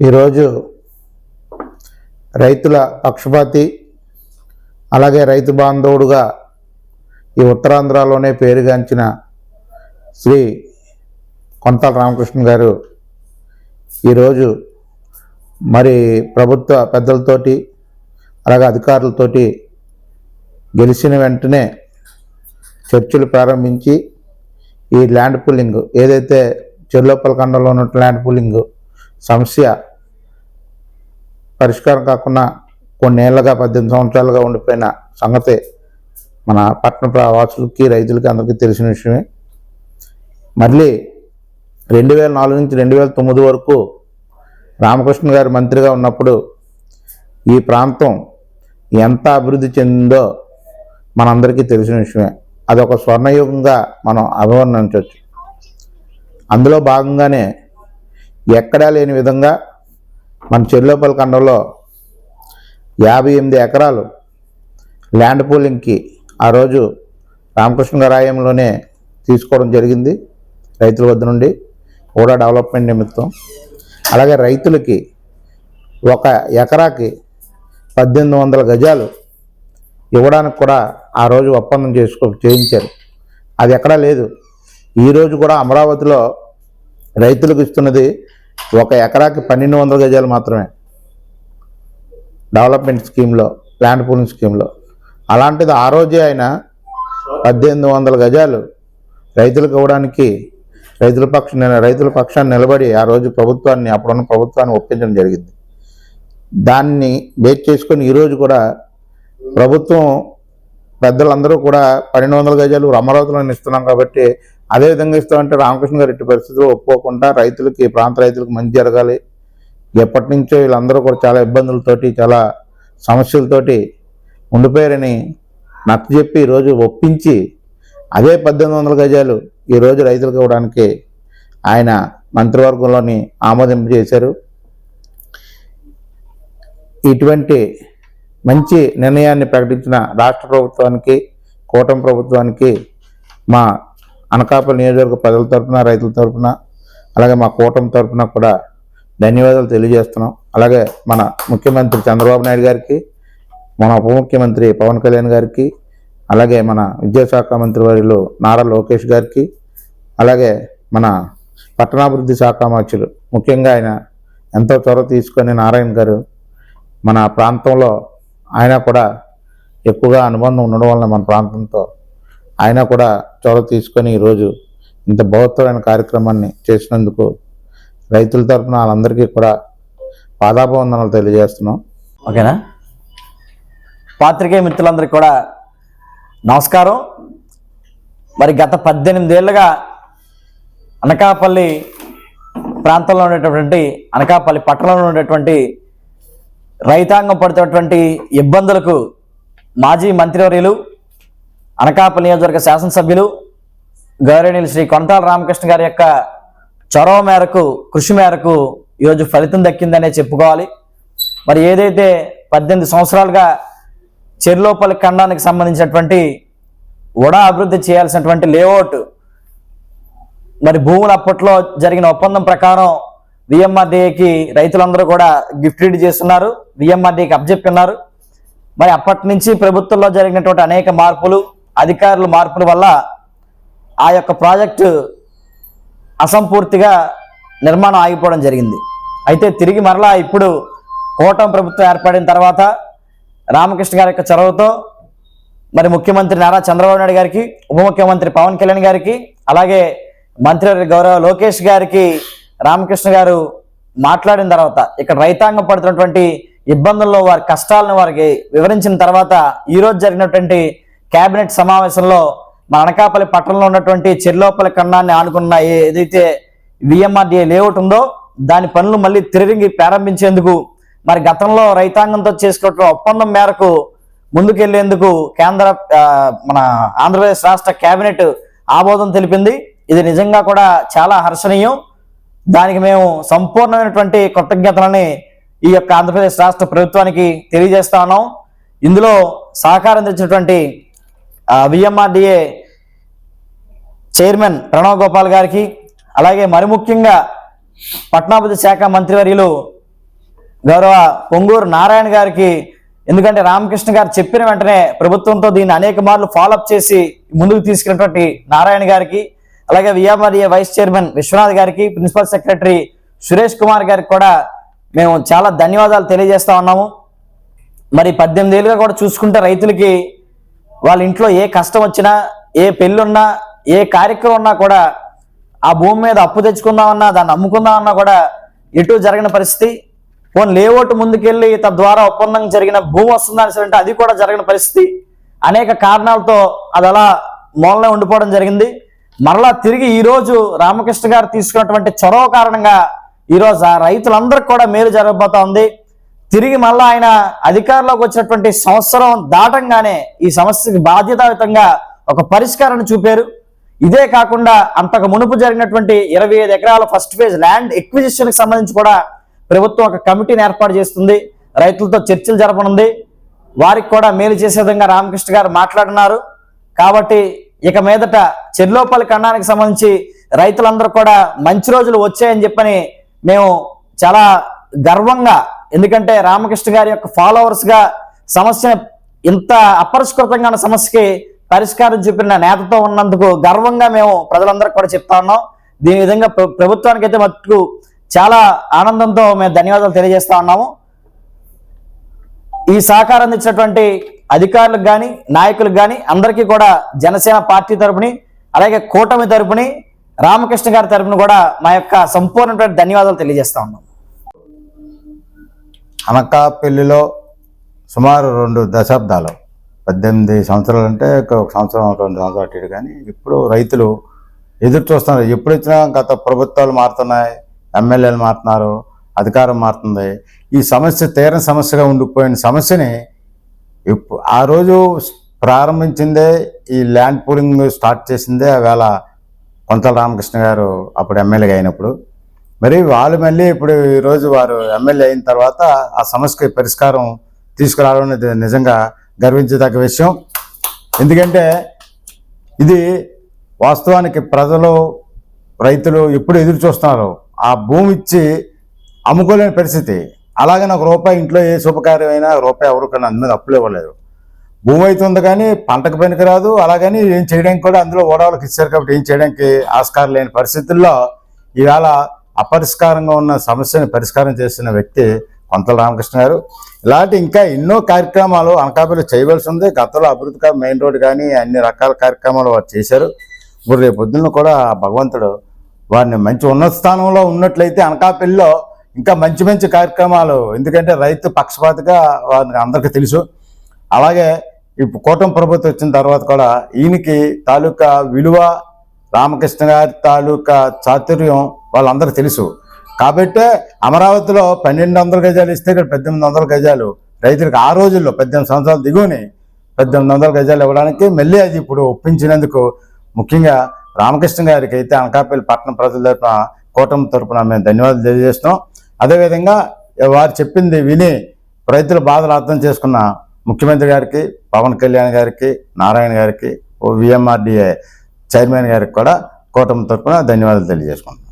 ఈరోజు రైతుల పక్షపాతి అలాగే రైతు బాంధవుడుగా ఈ ఉత్తరాంధ్రలోనే పేరుగాంచిన శ్రీ కొంతాల రామకృష్ణ గారు ఈరోజు మరి ప్రభుత్వ పెద్దలతోటి అలాగే అధికారులతోటి గెలిచిన వెంటనే చర్చలు ప్రారంభించి ఈ ల్యాండ్ పుల్లింగ్ ఏదైతే చెర్లోపల ఖండంలో ఉన్న ల్యాండ్ పుల్లింగు సమస్య పరిష్కారం కాకుండా కొన్నేళ్ళుగా పద్దెనిమిది సంవత్సరాలుగా ఉండిపోయిన సంగతి మన పట్టణ ప్రవాసులకి రైతులకి అందరికీ తెలిసిన విషయమే. మళ్ళీ రెండు వేల నాలుగు నుంచి రెండు వేల తొమ్మిది వరకు రామకృష్ణ గారు మంత్రిగా ఉన్నప్పుడు ఈ ప్రాంతం ఎంత అభివృద్ధి చెందిందో మనందరికీ తెలిసిన విషయమే. అదొక స్వర్ణయుగంగా మనం అభివర్ణించవచ్చు. అందులో భాగంగానే ఎక్కడా లేని విధంగా మన చెల్లోపల్లి ఖండంలో యాభై ఎనిమిది ఎకరాలు ల్యాండ్ పూలింగ్కి ఆ రోజు రామకృష్ణ తీసుకోవడం జరిగింది రైతుల వద్ద నుండి కూడా డెవలప్మెంట్ నిమిత్తం. అలాగే రైతులకి ఒక ఎకరాకి పద్దెనిమిది వందల గజాలు ఇవ్వడానికి కూడా ఆ రోజు ఒప్పందం చేసుకో చేయించారు. అది ఎక్కడా లేదు. ఈరోజు కూడా అమరావతిలో రైతులకు ఇస్తున్నది ఒక ఎకరాకి పన్నెండు వందల గజాలు మాత్రమే. డెవలప్మెంట్ స్కీమ్లో ల్యాండ్ పూలింగ్ స్కీమ్లో అలాంటిది ఆ రోజే ఆయన పద్దెనిమిది వందల గజాలు రైతులకు ఇవ్వడానికి రైతుల పక్ష రైతుల పక్షాన్ని నిలబడి ఆ రోజు ప్రభుత్వాన్ని అప్పుడున్న ప్రభుత్వాన్ని ఒప్పించడం జరిగింది. దాన్ని బేస్ చేసుకొని ఈరోజు కూడా ప్రభుత్వం పెద్దలందరూ కూడా పన్నెండు వందల గజాలు అమరావతిలో ఇస్తున్నాం కాబట్టి అదే విధంగా ఇస్తామంటే రామకృష్ణ గారు ఇట్టి పరిస్థితుల్లో ఒప్పుకోకుండా రైతులకి ప్రాంత రైతులకు మంచి జరగాలి. ఎప్పటి నుంచో వీళ్ళందరూ కూడా చాలా ఇబ్బందులతోటి చాలా సమస్యలతోటి ఉండిపోయారని నచ్చ చెప్పి ఈరోజు ఒప్పించి అదే పద్దెనిమిది వందల గజాలు ఈరోజు రైతులకు ఇవ్వడానికి ఆయన మంత్రివర్గంలోని ఆమోదింపు చేశారు. ఇటువంటి మంచి నిర్ణయాన్ని ప్రకటించిన రాష్ట్ర ప్రభుత్వానికి కూటమి ప్రభుత్వానికి మా అనకాపల్లి నియోజకవర్గ ప్రజల తరపున రైతుల తరఫున అలాగే మా కూటమి తరఫున కూడా ధన్యవాదాలు తెలియజేస్తున్నాం. అలాగే మన ముఖ్యమంత్రి చంద్రబాబు నాయుడు గారికి మన ఉప ముఖ్యమంత్రి పవన్ కళ్యాణ్ గారికి అలాగే మన విద్యాశాఖ మంత్రి వారిలో నారా లోకేష్ గారికి అలాగే మన పట్టణాభివృద్ధి శాఖ మంత్రులు ముఖ్యంగా ఆయన ఎంతో చొరవ తీసుకొని నారాయణ గారు మన ప్రాంతంలో ఆయన కూడా ఎక్కువగా అనుబంధం ఉండడం వలన మన ప్రాంతంతో ఆయన కూడా చొరవ తీసుకొని ఈరోజు ఇంత బహుత్వమైన కార్యక్రమాన్ని చేసినందుకు రైతుల తరపున వాళ్ళందరికీ కూడా పాదాభివందనాలు తెలియజేస్తున్నాం. ఓకేనా? పాత్రికేయ మిత్రులందరికీ కూడా నమస్కారం. మరి గత పద్దెనిమిది ఏళ్ళుగా అనకాపల్లి ప్రాంతంలో ఉండేటటువంటి అనకాపల్లి పట్టణంలో ఉండేటువంటి రైతాంగం పడుతున్నటువంటి ఇబ్బందులకు మాజీ మంత్రివర్యులు అనకాపల్లి నియోజకవర్గ శాసనసభ్యులు గౌరవనీయులు శ్రీ కొంతాల రామకృష్ణ గారి యొక్క చొరవ మేరకు కృషి మేరకు ఈరోజు ఫలితం దక్కిందనే చెప్పుకోవాలి. మరి ఏదైతే పద్దెనిమిది సంవత్సరాలుగా చెర్లోపల్లి ఖండానికి సంబంధించినటువంటి ఉడా అభివృద్ధి చేయాల్సినటువంటి లేఅవుట్ మరి భూములు అప్పట్లో జరిగిన ఒప్పందం ప్రకారం విఎంఆర్డీఏకి రైతులందరూ కూడా గిఫ్ట్ రీడ్ చేస్తున్నారు. విఎంఆర్డీఏకి అప్పచెప్పున్నారు మరి అప్పటి నుంచి ప్రభుత్వంలో జరిగినటువంటి అనేక మార్పులు అధికారుల మార్పుల వల్ల ఆ యొక్క ప్రాజెక్టు అసంపూర్తిగా నిర్మాణం ఆగిపోవడం జరిగింది. అయితే తిరిగి మరలా ఇప్పుడు కూటమి ప్రభుత్వం ఏర్పడిన తర్వాత రామకృష్ణ గారి యొక్క చొరవతో మరి ముఖ్యమంత్రి నారా చంద్రబాబు నాయుడు గారికి ఉప ముఖ్యమంత్రి పవన్ కళ్యాణ్ గారికి అలాగే మంత్రి గౌరవ లోకేష్ గారికి రామకృష్ణ గారు మాట్లాడిన తర్వాత ఇక్కడ రైతాంగం పడుతున్నటువంటి ఇబ్బందుల్లో వారి కష్టాలను వారికి వివరించిన తర్వాత ఈ రోజు జరిగినటువంటి కేబినెట్ సమావేశంలో మన అనకాపల్లి పట్టణంలో ఉన్నటువంటి చెర్లోపల్లి ఖండాన్ని ఆనుకున్న ఏదైతే విఎంఆర్డీఏ లేఅవుట్ ఉందో దాని పనులు మళ్ళీ తిరిగి ప్రారంభించేందుకు మరి గతంలో రైతాంగంతో చేసుకున్న ఒప్పందం మేరకు ముందుకెళ్ళేందుకు కేంద్ర మన ఆంధ్రప్రదేశ్ రాష్ట్ర కేబినెట్ ఆమోదం తెలిపింది. ఇది నిజంగా కూడా చాలా హర్షణీయం. దానికి మేము సంపూర్ణమైనటువంటి కృతజ్ఞతలని ఈ యొక్క ఆంధ్రప్రదేశ్ రాష్ట్ర ప్రభుత్వానికి తెలియజేస్తా ఉన్నాం. ఇందులో సహకారం తెచ్చినటువంటి విఎంఆర్డిఏ చైర్మన్ ప్రణవ్ గోపాల్ గారికి అలాగే మరి ముఖ్యంగా పట్టణాభివృద్ధి శాఖ మంత్రివర్యులు గౌరవ పొంగూరు నారాయణ గారికి ఎందుకంటే రామకృష్ణ గారు చెప్పిన వెంటనే ప్రభుత్వంతో దీన్ని అనేక మార్లు ఫాలోఅప్ చేసి ముందుకు తీసుకున్నటువంటి నారాయణ గారికి అలాగే విఆర్ఏ వైస్ చైర్మన్ విశ్వనాథ్ గారికి ప్రిన్సిపల్ సెక్రటరీ సురేష్ కుమార్ గారికి కూడా మేము చాలా ధన్యవాదాలు తెలియజేస్తా ఉన్నాము. మరి పద్దెనిమిది ఏళ్ళుగా కూడా చూసుకుంటే రైతులకి వాళ్ళ ఇంట్లో ఏ కష్టం వచ్చినా ఏ పెళ్ళున్నా ఏ కార్యక్రమం ఉన్నా కూడా ఆ భూమి మీద అప్పు తెచ్చుకుందామన్నా దాన్ని అమ్ముకుందామన్నా కూడా ఎటు జరగని పరిస్థితి. పోనీ లేఅవుట్ ముందుకెళ్ళి తద్వారా ఒప్పందం జరిగిన భూమి వస్తుందని సరే అంటే అది కూడా జరగని పరిస్థితి. అనేక కారణాలతో అది అలా మూలనే ఉండిపోవడం జరిగింది. మరలా తిరిగి ఈరోజు రామకృష్ణ గారు తీసుకున్నటువంటి చొరవ కారణంగా ఈరోజు ఆ రైతులందరికీ కూడా మేలు జరగబోతా ఉంది. తిరిగి మళ్ళా ఆయన అధికారంలోకి వచ్చినటువంటి సంవత్సరం దాటంగానే ఈ సమస్యకి బాధ్యతాయుతంగా ఒక పరిష్కారాన్ని చూపారు. ఇదే కాకుండా అంతకు మునుపు జరిగినటువంటి ఇరవై ఐదు ఎకరాల ఫస్ట్ ఫేజ్ ల్యాండ్ ఎక్విజిషన్కి సంబంధించి కూడా ప్రభుత్వం ఒక కమిటీని ఏర్పాటు చేస్తుంది. రైతులతో చర్చలు జరపనుంది. వారికి కూడా మేలు చేసే విధంగా రామకృష్ణ గారు మాట్లాడినారు కాబట్టి ఇక మీదట చెర్లోపల్లి ఖండానికి సంబంధించి రైతులందరూ కూడా మంచి రోజులు వచ్చాయని చెప్పని మేము చాలా గర్వంగా ఎందుకంటే రామకృష్ణ గారి యొక్క ఫాలోవర్స్గా సమస్య ఇంత అపరిష్కృతంగా ఉన్న సమస్యకి పరిష్కారం చూపిన నేతతో ఉన్నందుకు గర్వంగా మేము ప్రజలందరికీ కూడా చెప్తా ఉన్నాం. దీని విధంగా ప్రభుత్వానికి అయితే మటుకు చాలా ఆనందంతో మేము ధన్యవాదాలు తెలియజేస్తా ఉన్నాము. ఈ సహకారం అందించినటువంటి అధికారులకు కానీ నాయకులకు కానీ అందరికీ కూడా జనసేన పార్టీ తరపుని అలాగే కూటమి తరపుని రామకృష్ణ గారి తరపున కూడా మా యొక్క సంపూర్ణమైన ధన్యవాదాలు తెలియజేస్తా ఉన్నాం. అనకాపల్లిలో సుమారు రెండు దశాబ్దాలు. పద్దెనిమిది సంవత్సరాలు అంటే ఒక సంవత్సరం రెండు సంవత్సరాలు అటు కానీ ఇప్పుడు రైతులు ఎదురు చూస్తున్నారు. ఎప్పుడు వచ్చినా గత ప్రభుత్వాలు మారుతున్నాయి ఎమ్మెల్యేలు మారుతున్నారు అధికారం మారుతుంది. ఈ సమస్య తీరని సమస్యగా ఉండిపోయిన సమస్యని ఇప్పుడు ఆ రోజు ప్రారంభించిందే ఈ ల్యాండ్ పూలింగ్ స్టార్ట్ చేసిందే. వేళ కొంతల రామకృష్ణ గారు అప్పుడు ఎమ్మెల్యేగా అయినప్పుడు మరి వాళ్ళు మళ్ళీ ఇప్పుడు ఈరోజు వారు ఎమ్మెల్యే అయిన తర్వాత ఆ సమస్యకి పరిష్కారం తీసుకురావడం నిజంగా గర్వించదగ్గ విషయం. ఎందుకంటే ఇది వాస్తవానికి ప్రజలు రైతులు ఎప్పుడు ఎదురు చూస్తున్నారు. ఆ భూమి ఇచ్చి అమ్ముకోలేని పరిస్థితి. అలాగే నాకు రూపాయి ఇంట్లో ఏ శుభకార్యం అయినా రూపాయి ఎవరికైనా అందులో అప్పులు ఇవ్వలేదు. భూమి అయితే ఉంది కానీ పంటకు పనికిరాదు. అలాగని ఏం చేయడానికి కూడా అందులో ఓడవాళ్ళకి ఇచ్చారు కాబట్టి ఏం చేయడానికి ఆస్కారం లేని పరిస్థితుల్లో ఈవేళ అపరిష్కారంగా ఉన్న సమస్యను పరిష్కారం చేసిన వ్యక్తి కొంతల రామకృష్ణ గారు. ఇలాంటి ఇంకా ఎన్నో కార్యక్రమాలు అనకాపల్లి చేయవలసి ఉంది. గతంలో అభివృద్ధిగా మెయిన్ రోడ్ కానీ అన్ని రకాల కార్యక్రమాలు వారు చేశారు. ఇప్పుడు రేపు పొద్దున్న కూడా భగవంతుడు వారిని మంచి ఉన్నత స్థానంలో ఉన్నట్లయితే అనకాపల్లిలో ఇంకా మంచి మంచి కార్యక్రమాలు. ఎందుకంటే రైతు పక్షపాతిగా వారికి అందరికీ తెలుసు. అలాగే ఇప్పుడు కూటమి ప్రభుత్వం వచ్చిన తర్వాత కూడా ఈయనకి తాలూకా విలువ రామకృష్ణ గారి తాలూకా చాతుర్యం వాళ్ళందరూ తెలుసు. కాబట్టి అమరావతిలో పన్నెండు వందల గజాలు ఇస్తే ఇక్కడ పద్దెనిమిది వందల గజాలు. రైతులకు ఆ రోజుల్లో పద్దెనిమిది సంవత్సరాలు దిగువని పద్దెనిమిది వందల గజాలు ఇవ్వడానికి మళ్ళీ అది ఇప్పుడు ఒప్పించినందుకు ముఖ్యంగా రామకృష్ణ గారికి అయితే అనకాపల్లి పట్టణ ప్రజల తరపున కూటమి తరపున మేము ధన్యవాదాలు తెలియజేస్తున్నాం. అదేవిధంగా వారు చెప్పింది విని రైతుల బాధలు అర్థం చేసుకున్న ముఖ్యమంత్రి గారికి పవన్ కళ్యాణ్ గారికి నారాయణ గారికి ఓ విఎంఆర్డిఏ చైర్మన్ గారికి కూడా కూటమి తరఫున ధన్యవాదాలు తెలియజేసుకుంటున్నాను.